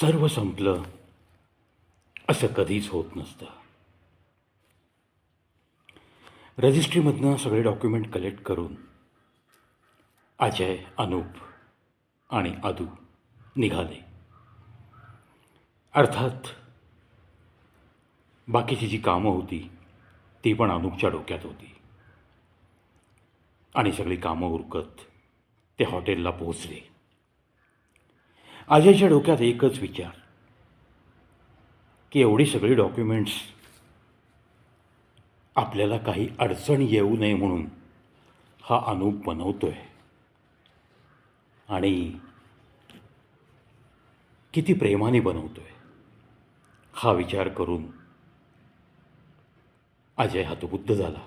सर्व संपलं. असं कधीच होत नसतं. रजिस्ट्रीमधनं सगळे डॉक्युमेंट कलेक्ट करून अजय अनूप आणि आदू निघाले. अर्थात बाकीची जी कामं होती ती पण अनूपच्या डोक्यात होती. आणि सगळी कामं उरकत ते हॉटेलला पोहोचले. अजयच्या डोक्यात एकच विचार की एवढी सगळी डॉक्युमेंट्स आपल्याला काही अडचण येऊ नये म्हणून हा अनूप आहे आणि किती प्रेमाने बनवतो आहे हा विचार करून अजय हतबुद्ध झाला.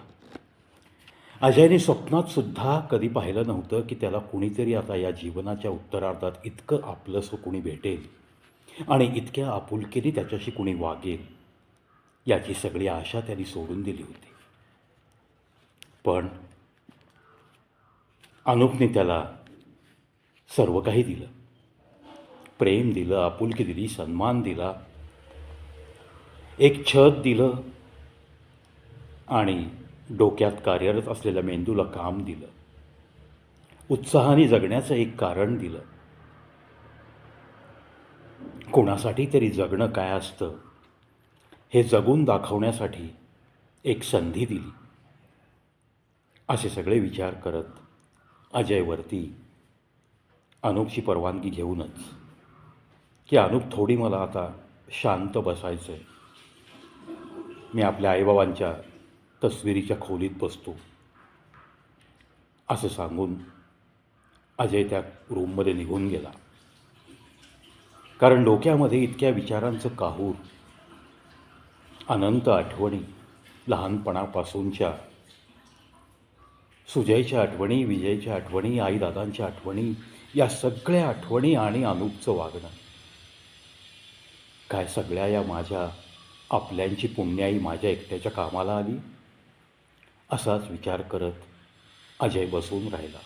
अजयने स्वप्नात सुद्धा कधी पाहिलं नव्हतं की त्याला कुणीतरी आता या जीवनाच्या उत्तरार्धात इतकं आपलंसं कुणी भेटेल. आणि इतक्या आपुलकीने त्याच्याशी कुणी वागेल याची सगळी आशा त्यांनी सोडून दिली होती. पण अनुपने त्याला सर्व काही दिलं. प्रेम दिलं आपुलकी दिली सन्मान दिला एक छत दिलं आणि डोक्यात कार्यरत असलेल्या मेंदूला काम दिलं. उत्साहाने जगण्याचं एक कारण दिलं. कोणासाठी तरी जगणं काय असतं हे जगून दाखवण्यासाठी एक संधी दिली. असे सगळे विचार करत अजयवरती अनुपची परवानगी घेऊनच की अनुप थोडी मला आता शांत बसायचं आहे मी आपल्या आईबाबांच्या तस्विरीच्या खोलीत बसतो. असं सांगून अजय त्या रूममध्ये निघून गेला. कारण डोक्यामध्ये इतक्या विचारांचं काहूर अनंत आठवणी लहानपणापासूनच्या सुजयच्या आठवणी विजयच्या आठवणी आईदादांच्या आठवणी या सगळ्या आठवणी आणि अनुपचं वागणं. काय सगळ्या या माझ्या आपल्यांची पुण्याई माझ्या एकट्याच्या कामाला आली? असाच विचार करत अजय बसून राहिला.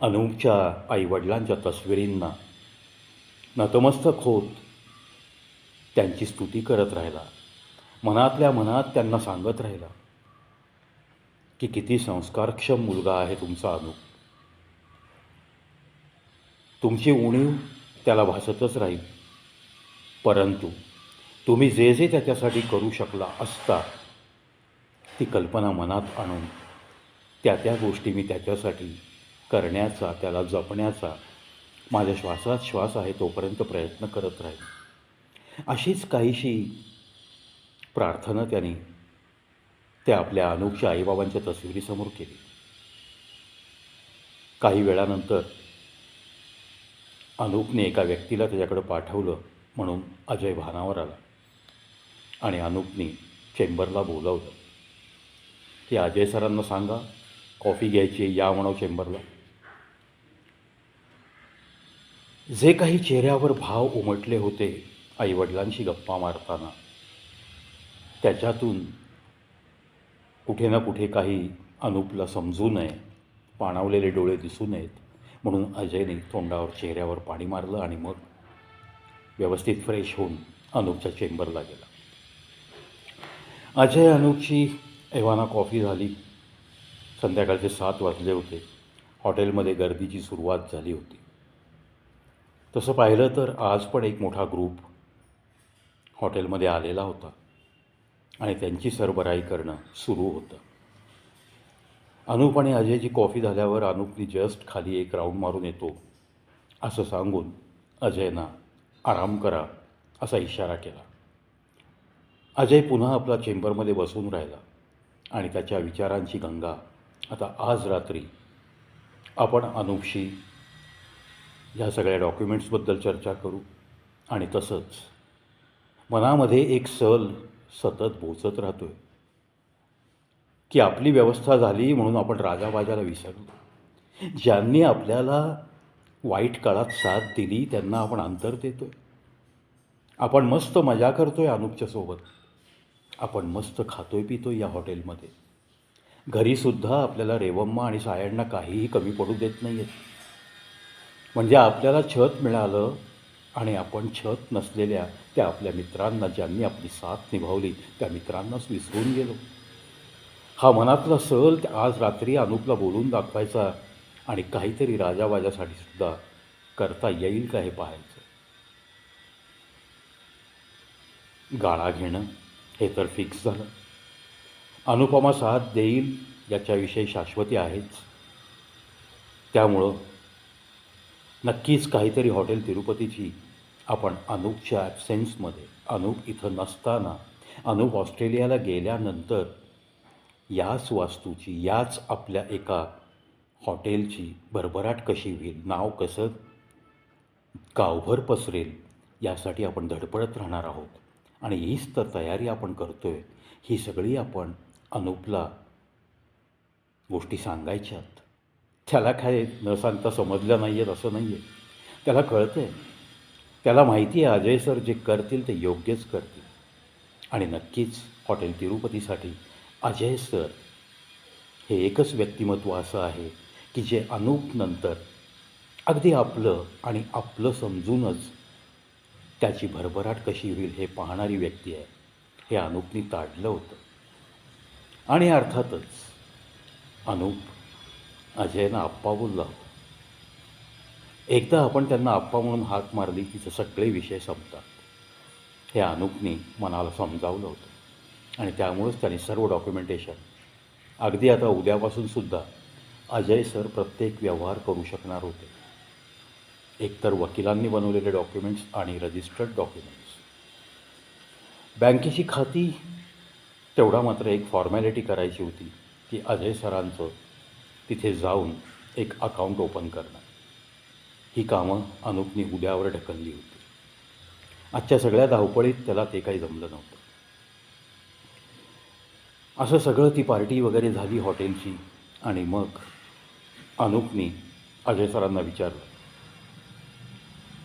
अनुपच्या आईवडिलांच्या तस्विरींना नतमस्तक होत त्यांची स्तुती करत राहिला. मनातल्या मनात त्यांना सांगत राहिला की किती संस्कारक्षम मुलगा आहे तुमचा अनुप. तुमची उणीव त्याला भासतच राहील. परंतु तुम्ही जे जे त्याच्यासाठी करू शकला असता ती कल्पना मनात आणून त्या त्या गोष्टी मी त्याच्यासाठी करण्याचा त्याला जपण्याचा माझ्या श्वासात श्वास आहे तोपर्यंत प्रयत्न करत राहील अशीच काहीशी प्रार्थना त्याने त्या आपल्या अनुपच्या आईबाबांच्या तस्विरीसमोर केली. काही वेळानंतर अनुपने एका व्यक्तीला त्याच्याकडं पाठवलं म्हणून अजय भानावर आला आणि अनुपनी चेंबरला बोलावलं. की अजय सरांना सांगा. कॉफी घ्यायची आहे, या म्हणाव चेंबरला. जे काही चेहऱ्यावर भाव उमटले होते आईवडिलांशी गप्पा मारताना त्याच्यातून कुठे ना कुठे काही अनुपला समजू नये पाणावलेले डोळे दिसू नयेत म्हणून अजयने तोंडावर चेहऱ्यावर पाणी मारलं आणि मग व्यवस्थित फ्रेश होऊन अनुपच्या चेंबरला गेला. अजय अनुपची एव्हाना कॉफी झाली. संध्याकाळचे सात वाजले होते. हॉटेलमध्ये गर्दीची सुरुवात झाली होती. तसं पाहिलं तर आज पण एक मोठा ग्रुप हॉटेलमध्ये आलेला होता आणि त्यांची सरबराई करणं सुरू होतं. अनूप आणि अजयची कॉफी झाल्यावर अनुपनी जस्ट खाली एक राऊंड मारून येतो असं सांगून अजयना आराम करा असा इशारा केला. अजय पुन्हा आपला चेंबरमध्ये बसून राहिला. आणि त्याच्या विचारांची गंगा. आता आज रात्री आपण अनुपशी ह्या सगळ्या डॉक्युमेंट्सबद्दल चर्चा करू. आणि तसंच मनामध्ये एक सल सतत बोचत राहतोय. की आपली व्यवस्था झाली म्हणून आपण राजाबाजाला विसरलो. ज्यांनी आपल्याला वाईट काळात साथ दिली त्यांना आपण अंतर देतो आहे आपण मस्त मजा करतोय अनुपच्या सोबत. आपण मस्त खातोय पितो या हॉटेलमध्ये. घरीसुद्धा आपल्याला रेवम्मा आणि सायांना काहीही कमी पडू देत नाही आहेत म्हणजे आपल्याला छत मिळालं आणि आपण छत नसलेल्या त्या आपल्या मित्रांना ज्यांनी आपली साथ निभावली त्या मित्रांनाच विसरून गेलो. हा मनातला सल आज रात्री अनुपला बोलून दाखवायचा आणि काहीतरी राजावाजासाठी सुद्धा करता येईल का हे पाहायचं. गाळा घेणं हे तर फिक्स झालं. अनुपमा साथ देईल याच्याविषयी शाश्वती आहेच. त्यामुळं नक्कीच काहीतरी हॉटेल तिरुपतीची आपण अनूपच्या ॲबसेन्समध्ये अनूप इथं नसताना अनूप ऑस्ट्रेलियाला गेल्यानंतर याच वास्तूची याच आपल्या एका हॉटेलची भरभराट कशी होईल नाव कसं गावभर पसरेल यासाठी आपण धडपडत राहणार आहोत. आणि हीच तर तयारी आपण करतो आहे ही सगळी आपण अनूपला गोष्टी सांगायच्यात. त्याला काय न सांगता समजल्या नाही आहेत असं नाही आहे त्याला कळतं आहे त्याला माहिती आहे अजय सर जे करतील ते योग्यच करतील. आणि नक्कीच हॉटेल तिरुपतीसाठी अजय सर हे एकच व्यक्तिमत्व असं आहे की जे अनूप नंतर अगदी आपलं आणि आपलं समजूनच त्याची भरभराट कशी होईल हे पाहणारी व्यक्ती आहे. हे अनूपनी ताडलं होतं. आणि अर्थातच अनूप अजयनं आप्पा बोलला होता. एकदा आपण त्यांना आप्पा म्हणून हाक मारली की सगळे विषय संपतात. हे अनूपनी मनाला समजावलं होतं. आणि त्यामुळेच त्यांनी सर्व डॉक्युमेंटेशन. अगदी आता उद्यापासून सुद्धा अजय सर प्रत्येक व्यवहार करू शकणार होते. एकतर वकिलांनी बनवलेले डॉक्युमेंट्स आणि रजिस्टर्ड डॉक्युमेंट्स बँकेची खाती तेवढा मात्र एक फॉर्मॅलिटी करायची होती की अजय सरांचं तिथे जाऊन एक अकाउंट ओपन करणं. ही कामं अनुपनी उद्यावर ढकलली होती. आजच्या सगळ्या धावपळीत त्याला ते काही जमलं नव्हतं. असं सगळं ती पार्टी वगैरे झाली हॉटेलची आणि मग अनुपनी अजय सरांना विचारलं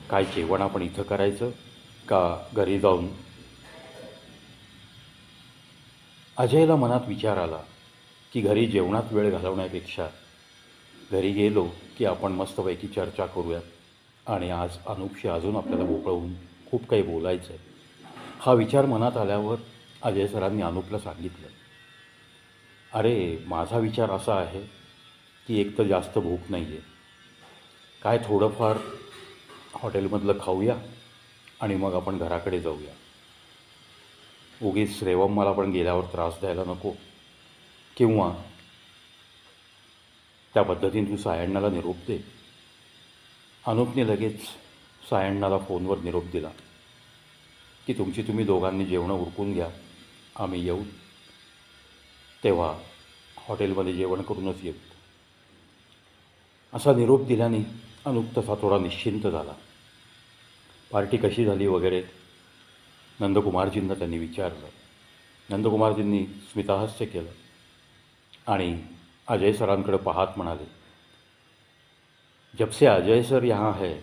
काय जेवण आपण इथं करायचं? का घरी जाऊन? अजयला मनात विचार आला की घरी जेवणात वेळ घालवण्यापेक्षा घरी गेलो की आपण मस्तपैकी चर्चा करूयात. आणि आज अनुपशी अजून आपल्याला मोकळवून खूप काही बोलायचं आहे हा विचार मनात आल्यावर अजय सरांनी अनुपला सांगितलं. अरे माझा विचार असा आहे की एक तर जास्त भूक नाही आहे काय थोडंफार हॉटेलमधलं खाऊया आणि मग आपण घराकडे जाऊया. उगीच रेवम मला पण गेल्यावर त्रास द्यायला नको. किंवा त्या पद्धतीने तू सायण्णाला निरोप दे. अनुपने लगेच सायण्णाला फोनवर निरोप दिला. की तुमची तुम्ही दोघांनी जेवणं उरकून घ्या. आम्ही येऊ. तेव्हा हॉटेलमध्ये जेवण करूनच येऊ. असा निरोप दिल्याने अनुप तसा थोडा निश्चिंत झाला. पार्टी कशी झाली वगैरे नंदकुमारजींना त्यांनी विचारलं. नंदकुमारजींनी स्मिताहास्य केलं आणि अजय सरांकडे पाहत म्हणाले जब से अजय सर यहाँ है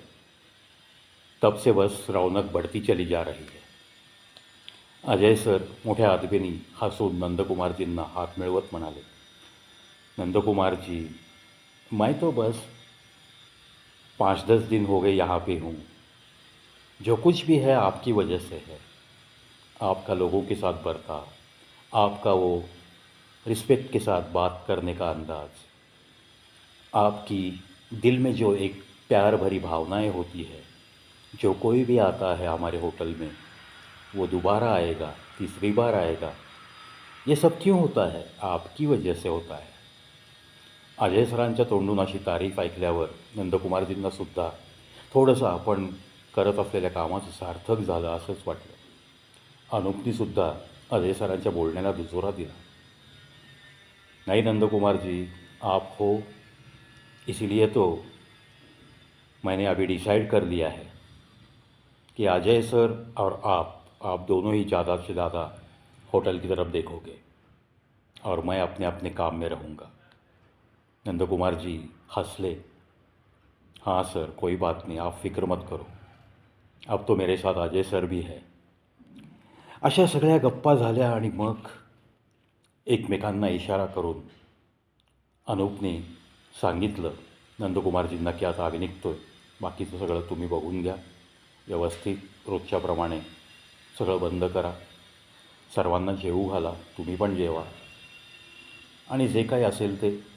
तब से बस रौनक बढ़ती चली जा रही है. अजय सर मोठ्या आदबीनी हसून नंदकुमारजींना हात मिळवत म्हणाले नंदकुमारजी मैं तो बस पाँच दस दिन हो गए यहाँ पे हूँ। जो कुछ भी है आपकी वजह से है। आपका लोगों के साथ बर्ताव, आपका वो रिस्पेक्ट के साथ बात करने का अंदाज, आपकी दिल में जो एक प्यार भरी भावनाएँ होती है, जो कोई भी आता है हमारे होटल में, वो दोबारा आएगा, तीसरी बार आएगा। ये सब क्यों होता है? आपकी वजह से होता है। अजय सरांच्या तोंडून अशी तारीफ ऐकल्यावर नंदकुमारजींना सुद्धा थोडंसं आपण करत असलेल्या कामाचं सार्थक झालं असंच वाटलं. अनुपनीसुद्धा अजय सरांच्या बोलण्याला दुजोरा दिला. नाही नंदकुमार जी आप हो. इसीलिए तो मैंने अभी डिसाइड कर लिया है कि अजय सर और आप आप दोनों ही ज़्यादा से ज़्यादा होटल की तरफ देखोगे और मैं अपने अपने काम में रहूँगा। नंदकुमार जी हंसले. हाँ सर कोई बात नहीं आप फिक्र मत करो. अब तो मेरे साथ अजय सर भी है. अशा सगळ्या गप्पा झाल्या आणि मग एकमेकांना इशारा करून अनूपने सांगितलं नंदकुमारजींना की आता आम्ही निघतो आहे बाकीचं सगळं तुम्ही बघून घ्या. व्यवस्थित रोजच्याप्रमाणे सगळं बंद करा. सर्वांना जेवू घाला तुम्ही पण जेवा. आणि जे काही असेल ते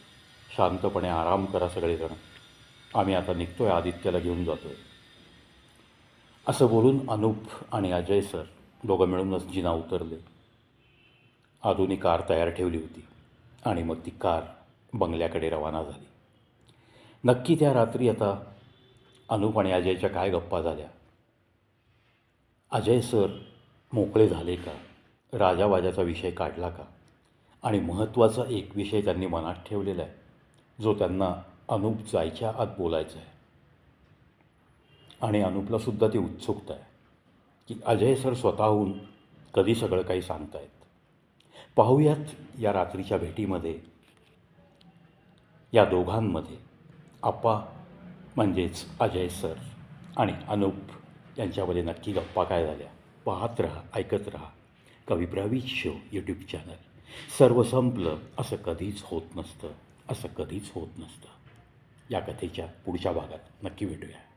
शांतपणे आराम करा सगळेजण. आम्ही आता निघतो आहे आदित्यला घेऊन जातो आहे असं बोलून अनूप आणि अजय सर दोघं मिळूनच जिना उतरले. आधुनी कार तयार ठेवली होती आणि मग ती कार बंगल्याकडे रवाना झाली. नक्की त्या रात्री आता अनूप आणि अजयच्या काय गप्पा झाल्या? अजय सर मोकळे झाले का? राजावाजाचा विषय काढला का? आणि महत्त्वाचा एक विषय त्यांनी मनात ठेवलेला आहे. जो त्यांना अनूप जायच्या आत बोलायचा आहे आणि अनूपलासुद्धा ती उत्सुकता आहे की अजय सर स्वतःहून कधी सगळं काही सांगतायत. पाहूयात या रात्रीच्या भेटीमध्ये या दोघांमध्ये आप्पा म्हणजेच अजय सर आणि अनूप यांच्यामध्ये नक्की गप्पा काय झाल्या पाहत राहा ऐकत राहा. कवी शो यूट्यूब चॅनल सर्व संपलं असं कधीच होत नसतं. असं कधीच होत नसतं. या कथेच्या पुढच्या भागात नक्की भेटूया.